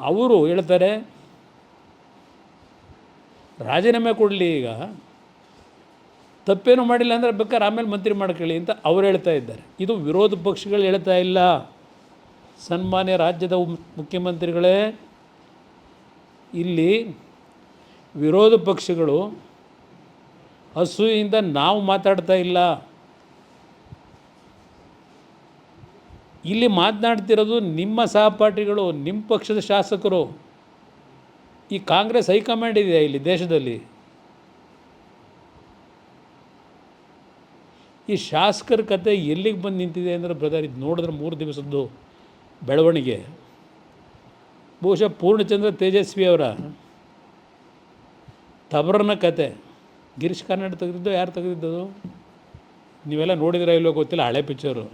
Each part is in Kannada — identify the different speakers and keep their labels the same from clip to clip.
Speaker 1: ಅವರು ಹೇಳ್ತಾರೆ ರಾಜೀನಾಮೆ ಕೊಡಲಿ ಈಗ. ತಪ್ಪೇನು ಮಾಡಿಲ್ಲ ಅಂದರೆ ಬೇಕಾದ್ರೆ ಆಮೇಲೆ ಮಂತ್ರಿ ಮಾಡ್ಕೊಳ್ಳಿ ಅಂತ ಅವ್ರು ಹೇಳ್ತಾ ಇದ್ದಾರೆ. ಇದು ವಿರೋಧ ಪಕ್ಷಗಳು ಹೇಳ್ತಾ ಇಲ್ಲ. ಸನ್ಮಾನ್ಯ ರಾಜ್ಯದ ಮುಖ್ಯಮಂತ್ರಿಗಳೇ, ಇಲ್ಲಿ ವಿರೋಧ ಪಕ್ಷಗಳು ಹಸುವಿಂದ ನಾವು ಮಾತಾಡ್ತಾ ಇಲ್ಲ. ಇಲ್ಲಿ ಮಾತನಾಡ್ತಿರೋದು ನಿಮ್ಮ ಸಹಪಾಠಿಗಳು, ನಿಮ್ಮ ಪಕ್ಷದ ಶಾಸಕರು. ಈ ಕಾಂಗ್ರೆಸ್ ಹೈಕಮಾಂಡ್ ಇದೆ ಇಲ್ಲಿ ದೇಶದಲ್ಲಿ? ಈ ಶಾಸಕರ ಕತೆ ಎಲ್ಲಿಗೆ ಬಂದು ನಿಂತಿದೆ ಅಂದರೆ ಬ್ರದರ್, ಇದು ನೋಡಿದ್ರೆ ಮೂರು ದಿವಸದ್ದು ಬೆಳವಣಿಗೆ. ಬಹುಶಃ ಪೂರ್ಣಚಂದ್ರ ತೇಜಸ್ವಿ ಅವರ ತಬರನ ಕತೆ. ಗಿರೀಶ್ ಕಾರ್ನಾಡ್ ತೆಗೆದಿದ್ದು, ಯಾರು ತೆಗೆದಿದ್ದದು? ನೀವೆಲ್ಲ ನೋಡಿದ್ರೆ ಇಲ್ಲೋ ಗೊತ್ತಿಲ್ಲ, ಹಳೆ ಪಿಕ್ಚರು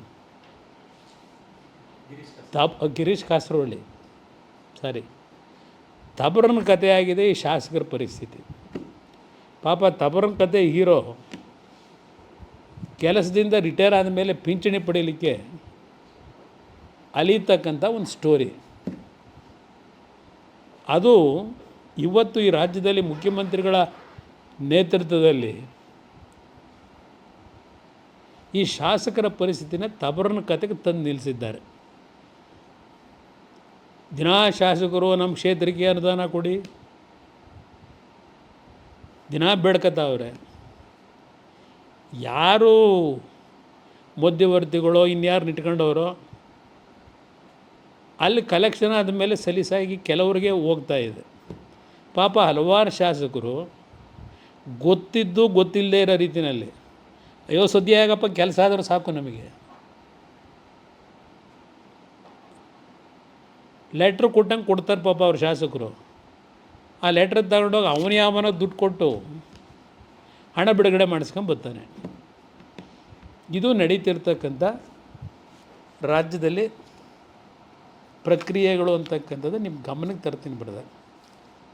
Speaker 1: ತಬ್, ಗಿರೀಶ್ ಕಾಸರವಳ್ಳಿ ಸಾರಿ. ತಬರನ ಕಥೆಯಾಗಿದೆ ಈ ಶಾಸಕರ ಪರಿಸ್ಥಿತಿ. ಪಾಪ ತಬರನ ಕತೆ ಹೀರೋ ಕೆಲಸದಿಂದ ರಿಟೈರ್ ಆದ ಮೇಲೆ ಪಿಂಚಣಿ ಪಡೀಲಿಕ್ಕೆ ಅಲಿತಕ್ಕಂಥ ಒಂದು ಸ್ಟೋರಿ. ಅದು ಇವತ್ತು ಈ ರಾಜ್ಯದಲ್ಲಿ ಮುಖ್ಯಮಂತ್ರಿಗಳ ನೇತೃತ್ವದಲ್ಲಿ ಈ ಶಾಸಕರ ಪರಿಸ್ಥಿತಿನ ತಬರನ ಕತೆಗೆ ತಂದು ನಿಲ್ಲಿಸಿದ್ದಾರೆ. ದಿನಾ ಶಾಸಕರು ನಮ್ಮ ಕ್ಷೇತ್ರಕ್ಕೆ ಅನುದಾನ ಕೊಡಿ. ದಿನ ಬೇಡ್ಕತಾವ್ರೆ. ಯಾರು ಮಧ್ಯವರ್ತಿಗಳೋ ಇನ್ಯಾರು ಇಟ್ಕೊಂಡವರೋ ಅಲ್ಲಿ ಕಲೆಕ್ಷನ್ ಆದಮೇಲೆ ಸಲೀಸಾಗಿ ಕೆಲವರಿಗೆ ಹೋಗ್ತಾ ಇದೆ. ಪಾಪ ಹಲವಾರು ಶಾಸಕರು ಗೊತ್ತಿದ್ದು ಗೊತ್ತಿಲ್ಲದೇ ಇರೋ ರೀತಿಯಲ್ಲಿ, ಅಯ್ಯೋ ಸದ್ಯ ಆಗಪ್ಪ ಕೆಲಸ ಆದರೂ ಸಾಕು ನಮಗೆ. ಲೆಟ್ರ್ ಕೊಟ್ಟಂಗೆ ಕೊಡ್ತಾರೆ ಪಾಪ ಅವ್ರ ಶಾಸಕರು. ಆ ಲೆಟ್ರ್ ತಗೊಂಡೋಗಿ ಅವನ ಯಾವನ ದುಡ್ಡು ಕೊಟ್ಟು ಹಣ ಬಿಡುಗಡೆ ಮಾಡಿಸ್ಕೊಂಡು ಬರ್ತಾನೆ. ಇದು ನಡೀತಿರ್ತಕ್ಕಂಥ ರಾಜ್ಯದಲ್ಲಿ ಪ್ರಕ್ರಿಯೆಗಳು ಅಂತಕ್ಕಂಥದ್ದು ನಿಮ್ಮ ಗಮನಕ್ಕೆ ತರ್ತೀನಿ ಬಿಡದೆ.